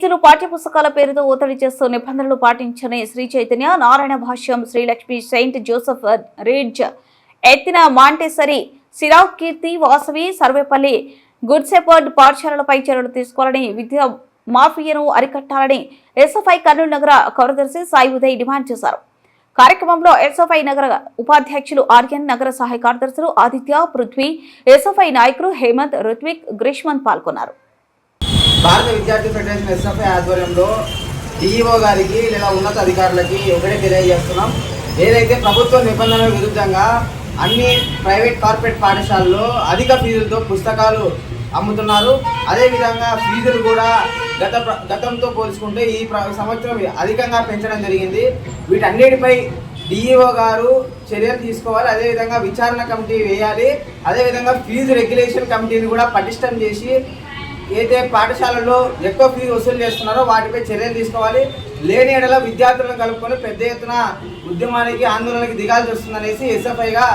విద్యార్థులు పాఠ్యపుస్తకాల పేరుతో ఒత్తిడి చేస్తూ నిబంధనలు పాటించని Sri Chaitanya Narayana Bhashyam Srilakshmi Saint Joseph raids ఎత్తిన మాంటేసరి సిరావ్ కీర్తి వాసవి సర్వేపల్లి గుడ్సెపర్డ్ పాఠశాలలపై చర్యలు తీసుకోవాలని విద్యా మాఫియాను అరికట్టాలని ఎస్ఎఫ్ఐ కర్నూలు నగర కార్యదర్శి సాయి ఉదయ్ డిమాండ్ చేశారు. కార్యక్రమంలో ఎస్ఎఫ్ఐ నగర ఉపాధ్యక్షులు ఆర్యన్ నగర సహాయ కార్యదర్శులు ఆదిత్య పృథ్వీ ఎస్ఎఫ్ఐ నాయకులు హేమంత్ రుత్విక్ గ్రీష్మన్ పాల్గొన్నారు. భారత విద్యార్థి ఫెడరేషన్ ఎస్ఎఫ్ఐ ఆధ్వర్యంలో డిఈఓ గారికి లేదా ఉన్నత అధికారులకి ఒకటే తెలియజేస్తున్నాం. ఏదైతే ప్రభుత్వ నిబంధనల విరుద్ధంగా అన్ని ప్రైవేట్ కార్పొరేట్ పాఠశాలల్లో అధిక ఫీజులతో పుస్తకాలు అమ్ముతున్నారు అదేవిధంగా ఫీజులు కూడా గత గతంతో పోల్చుకుంటే ఈ సంవత్సరం అధికంగా పెంచడం జరిగింది. వీటన్నిటిపై డిఈఓ గారు చర్యలు తీసుకోవాలి అదేవిధంగా విచారణ కమిటీ వేయాలి అదేవిధంగా ఫీజు రెగ్యులేషన్ కమిటీని కూడా పటిష్టం చేసి ఏదైతే పాఠశాలలో ఎక్కువ ఫీ వసూలు చేస్తున్నారో వాటిపై చర్యలు తీసుకోవాలి. లేని ఎడల విద్యార్థులను కలుపుకొని పెద్ద ఎత్తున ఉద్యమానికి ఆందోళనకి దిగాల్సి వస్తుందనేసి ఎస్ఎఫ్ఐగా